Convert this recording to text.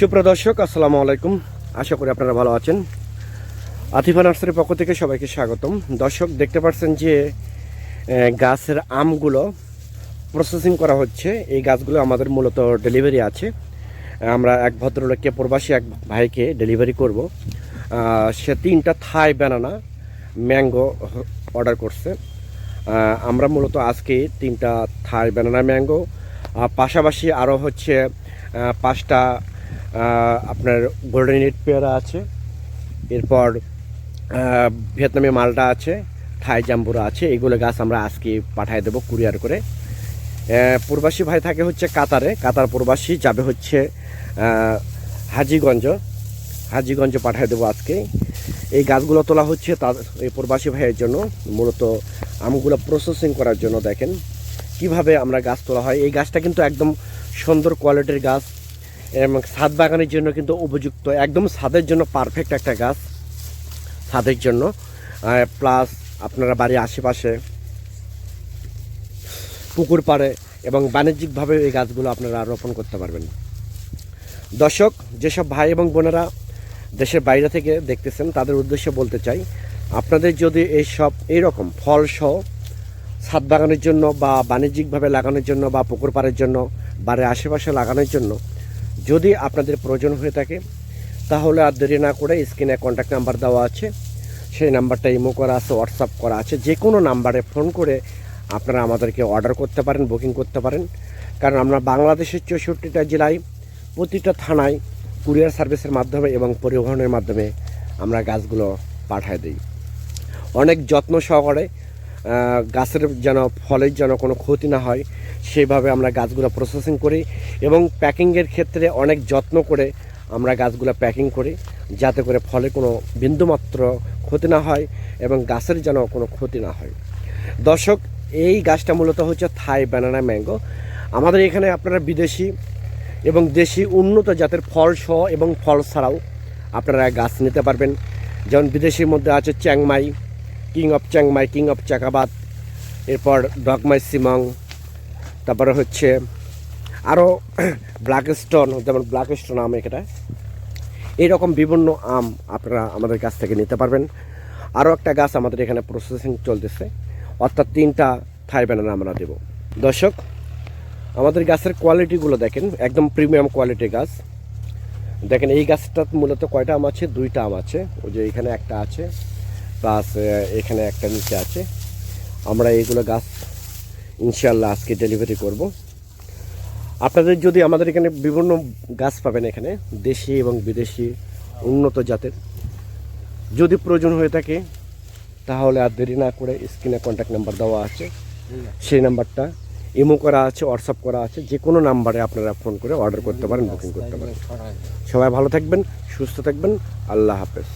সুপ্রিয় দর্শক, আসসালামু আলাইকুম। আশা করি আপনারা ভালো আছেন। আতিফা নার্সারির পক্ষ থেকে সবাইকে স্বাগতম। দর্শক, দেখতে পাচ্ছেন যে গাছের আমগুলো প্রসেসিং করা হচ্ছে। এই গাছগুলো আমাদের মূলত ডেলিভারি আছে। আমরা এক ভদ্রলোককে, প্রবাসী এক ভাইকে ডেলিভারি করব। সে তিনটা থাই ব্যানানা ম্যাঙ্গো অর্ডার করছে। আমরা মূলত আজকে তিনটা থাই ব্যানানা ম্যাঙ্গো পাশাপাশি আরও হচ্ছে পাঁচটা আপনার গোল্ডেন রেড পেয়ারা আছে। এরপর ভিয়েতনামি মালটা আছে থাই জাম্বুরা আছে, এগুলো গাছ আমরা আজকে পাঠিয়ে দেবো কুরিয়ার করে। প্রবাসী ভাই থাকে হচ্ছে কাতারে। কাতার প্রবাসী যাবে হচ্ছে হাজিগঞ্জ। হাজিগঞ্জ পাঠিয়ে দেবো আজকে। এই গাছগুলো তোলা হচ্ছে তার, এই প্রবাসী ভাইয়ের জন্য। মূলত আমগুলো প্রসেসিং করার জন্য দেখেন। কীভাবে আমরা গাছ তোলা হয়। এই গাছটা কিন্তু একদম সুন্দর কোয়ালিটির গাছ। এবং ছাদ বাগানের জন্য কিন্তু উপযুক্ত, একদম ছাদের জন্য পারফেক্ট একটা গাছ, ছাদের জন্য। প্লাস আপনারা বাড়ির আশেপাশে পুকুর পাড়ে এবং বাণিজ্যিকভাবে এই গাছগুলো আপনারা রোপণ করতে পারবেন। দর্শক, যেসব ভাই এবং বোনেরা দেশের বাইরে থেকে দেখতেছেন, তাদের উদ্দেশ্যে বলতে চাই, আপনাদের যদি এই সব এইরকম ফল সহ ছাদ বাগানের জন্য বা বাণিজ্যিকভাবে লাগানোর জন্য বা পুকুর পাড়ের জন্য, বাড়ির আশেপাশে লাগানোর জন্য যদি আপনাদের প্রয়োজন হয়ে থাকে, তাহলে আর দেরি না করে স্ক্রিনে কন্ট্যাক্ট নাম্বার দেওয়া আছে। সেই নাম্বারটা ইমো করা আছে হোয়াটসঅ্যাপ করা আছে, যে কোনো নাম্বারে ফোন করে আপনারা আমাদেরকে অর্ডার করতে পারেন বুকিং করতে পারেন। কারণ আমরা বাংলাদেশের চৌষট্টিটা জেলায়, প্রতিটা থানায় কুরিয়ার সার্ভিসের মাধ্যমে এবং পরিবহনের মাধ্যমে আমরা গাছগুলো পাঠায় দিই। অনেক যত্ন সহকারে গাছের যেন, ফলের যেন কোনো ক্ষতি না হয় সেইভাবে আমরা গাছগুলো প্রসেসিং করি এবং প্যাকিংয়ের ক্ষেত্রে অনেক যত্ন করে আমরা গাছগুলো প্যাকিং করি, যাতে করে ফলে কোনো বিন্দুমাত্র ক্ষতি না হয় এবং গাছের যেন কোনো ক্ষতি না হয়। দর্শক, এই গাছটা মূলত হচ্ছে থাই ব্যানানা ম্যাঙ্গো আমাদের এখানে আপনারা বিদেশি এবং দেশি উন্নত জাতের ফল সহ এবং ফল ছাড়াও আপনারা গাছ নিতে পারবেন। যেমন বিদেশির মধ্যে আছে Chiang Mai king of Chiang Mai king of চাকাবাদ এরপর ডগমাই সিমং তারপরে হচ্ছে আরও ব্ল্যাক স্টোন যেমন ব্ল্যাক স্টোন আম এটা এইরকম বিভিন্ন আম আপনারা আমাদের কাছ থেকে নিতে পারবেন। আরও একটা গাছ আমাদের এখানে প্রসেসিং চলতেছে। অর্থাৎ তিনটা থাই ব্যানানা আমরা দেব। দর্শক, আমাদের গাছের কোয়ালিটিগুলো দেখেন, একদম প্রিমিয়াম কোয়ালিটির গাছ। দেখেন এই গাছটা মূলত কয়টা আম আছে? দুইটা আম আছে। ওই যে এখানে একটা আছে। প্লাস এখানে একটা নিচে আছে। আমরা এইগুলো গাছ ইনশাল্লাহ আজকে ডেলিভারি করব। আপনাদের যদি আমাদের এখানে বিভিন্ন গাছ পাবেন এখানে, দেশি এবং বিদেশি, উন্নত জাতের, যদি প্রয়োজন হয়ে থাকে, তাহলে আর দেরি না করে স্ক্রিনে কন্ট্যাক্ট নাম্বার দেওয়া আছে। সেই নাম্বারটা ইমো করা আছে হোয়াটসঅ্যাপ করা আছে, যে কোনো নাম্বারে আপনারা ফোন করে অর্ডার করতে পারেন বুকিং করতে পারেন। সবাই ভালো থাকবেন, সুস্থ থাকবেন, আল্লাহ হাফেজ।